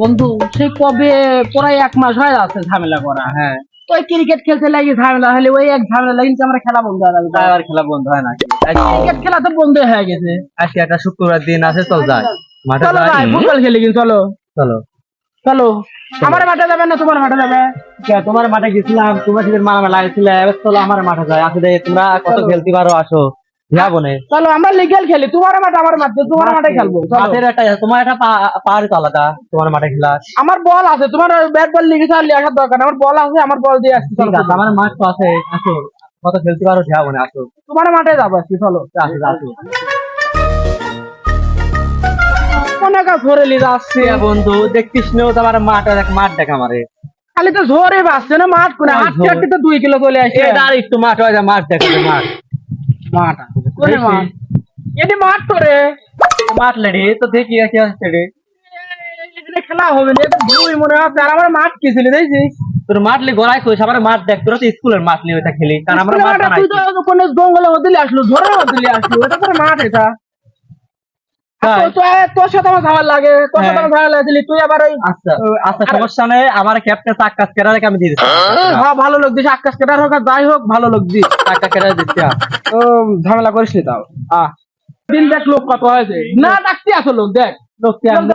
বন্ধু সে কবে প্রায় এক মাস হয়ে যাচ্ছে ঝামেলা করা। হ্যাঁ। ওই ক্রিকেট খেলতে লাগি ঝামেলা হলে ওই এক ঝামেলা লাগি আমরা খেলা বন্ধ হয়ে যাবে। আর খেলা বন্ধ হয় না। ক্রিকেট খেলা তো বন্ধ হয়ে গেছে। আজকে একটা শুক্রবার দিন আছে চল যাই। মাঠে চলো যাই। ফুটবল খেলি কিন্তু চলো। চলো। চলো। আমার মাঠে যাবে না তোমার মাঠে যাবে? তোমার মাঠে গেছিলাম তোমার সাথে মারামারি লাগছিল এবার চলো আমার মাঠে যাই। আসলে তোমরা কত খেলতে পারো আসো। যাব না। চলো আমরা লিগেল খেলি। তোমার মাঠে আমার মাঠে তোমার মাঠে। খেলব। মাঠের একটা তোমার একটা আলাদা। তোমার মাঠে খেলা আমার বল আছে তোমার ব্যাট বল লিখে আসার দরকার আমার বল আছে আমার বল দিয়ে আসছি চলো। আমার মাঠ তো আছে আসো। কত খেলতে পারো যাব না আসো। তোমার মাঠে যাব আজকে চলো। আসো আসো। কাজ ধরে লিয়ে যাচ্ছে বন্ধু দেখতিস না তোমার মাঠ দেখ মাঠ দেখ আমারে। খালি তো জোরে বাসছে না মাঠ করে ওই হাঁটতে হাঁটতে তো দুই কিলো চলে আসছে। এটা একটু মাঠ হয়ে মাঠ দেখ মাঠ। মাঠ। করে মাঠ এটি মাঠ করে মাঠ লেডি তো দেখি কি হচ্ছে রে। এখানে খেলা হবে না এটা দুই মনে হচ্ছে আর আমার মাঠ কি ছিল দেখছিস তোর মাঠ লি গড়াই কইস আমার মাঠ দেখ তোরা তো স্কুলের মাঠ লি ওটা খেলি। কারণ আমরা মাঠ তুই তো কোনো জঙ্গলে মধ্যে আসলো ঝড়ের মধ্যে আসলো এটা করে মাঠ এটা। আর তাই? তো- তো- তোর সাথে আমার ঝামেলা লাগে তোর সাথে হ্যাঁ। আমার ঝামেলা লাগছিলি তুই আবার ওই আচ্ছা আচ্ছা সমস্যা নেই আমার ক্যাপ্টেন আমি দিয়ে দিচ্ছি। হ্যাঁ ভালো লোক দিস আকাশ কেটার হোক আর যাই হোক ভালো লোক দিস কেটে দিচ্ছি ঝামেলা করিস নি তাও। আহ। দিন দেখ লোক কত হয়েছে। না ডাকতে আসো লোক দেখ। লোক খেলা।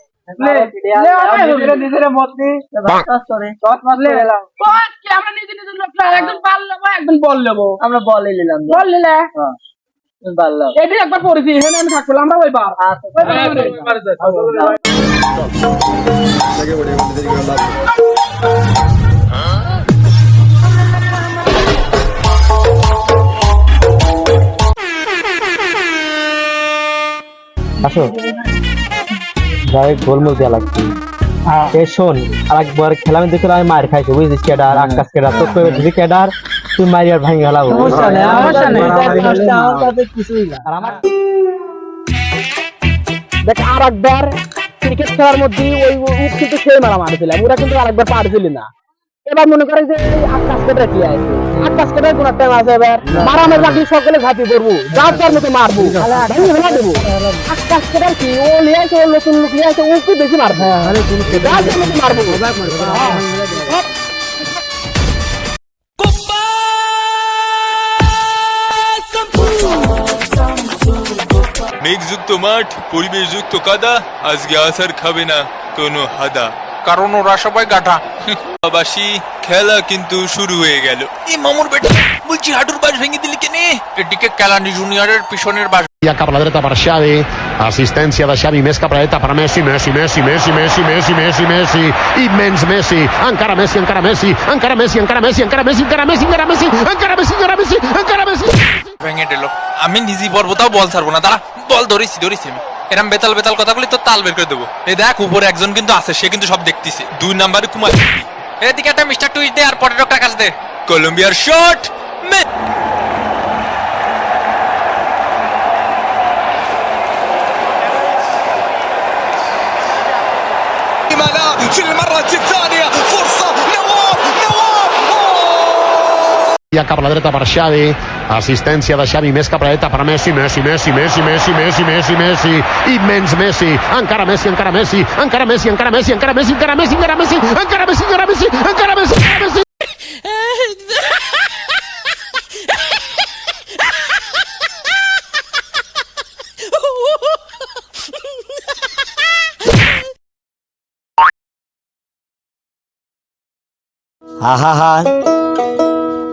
আমরা বলে নিলাম বল। নিলে? এটি একবার পরিচয় এখানে আমি থাকব আমরা ওই বার। আসো। গোলমোল দেওয়া লাগছে এ শোন আরেকবার খেলা আমি দেখে আমি মার খাইছি বুঝছিস কেডার আকাশ কেডার তোর কবে কেডার তুই মারি আর ভাঙি গেলাম। সমস্যা নেই, সমস্যা নেই। আর আমার দেখ আর একবার ক্রিকেট খেলার মধ্যে ওই কিন্তু সেই মারা মারছিলাম ওরা কিন্তু আরেকবার পারছিল না। এবার মনে করে যে আকাশ কেটে কি আছে আকাশ কেটে কোন টাইম আছে এবার? মারামের বাকি সকলে ঝাঁপি পড়ব যার যার মতো মারবো। ভেঙে ফেলা দেবো। আকাশ কেটার কি? ও লিয়ে আছে ও নতুন লোক লিয়ে আছে ও কি বেশি মারবো? যার মতো মারবো। হ্যাঁ। মেঘযুক্ত মাঠ পরিবেশযুক্ত কাদা আজকে আসার খাবে না কোনো হাদা। কারণ ওরা সবাই গাধা বাসী খেলা কিন্তু শুরু হয়ে গেল এই মামুর বেটা বলছি হাঁটুর বাস ভেঙে দিলি কেনে এদিকে কেলানি জুনিয়রের পিছনের বাস Bianca per la dreta per Xavi, assistència de Xavi, més cap a la dreta per Messi, Messi, Messi, Messi, Messi, Messi, Messi, Messi, immens Messi, encara Messi, encara Messi, encara Messi, encara Messi, encara Messi, encara Messi, encara Messi, encara Messi, encara Messi, encara Messi. ভেঙে দিল আমি নিজে পড়ব তাও বল ছাড়বো না দাঁড়া বল ধরেছি ধরেছি আমি এরম বেতাল বেতাল কথা বলি তো তাল বের করে দেবো এই দেখ উপরে একজন কিন্তু আছে সে কিন্তু সব দেখতেছে দুই নাম্বারে কুমার এদিকে একটা মিস্টার টুইট দে আর পরের একটা কাজ দে কলম্বিয়ার shot في المرة الثانية Bianca per la dreta per Xavi, assistència de Xavi, més cap a la dreta per Messi, Messi, Messi, Messi, Messi, Messi, Messi, Messi, immens Messi, encara Messi, encara Messi, encara Messi, encara Messi, encara Messi, encara Messi, encara Messi, encara Messi, encara Messi, encara Messi, encara Messi. আহা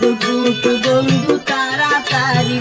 বন্ধু দুটো বন্ধু তাড়াতাড়ি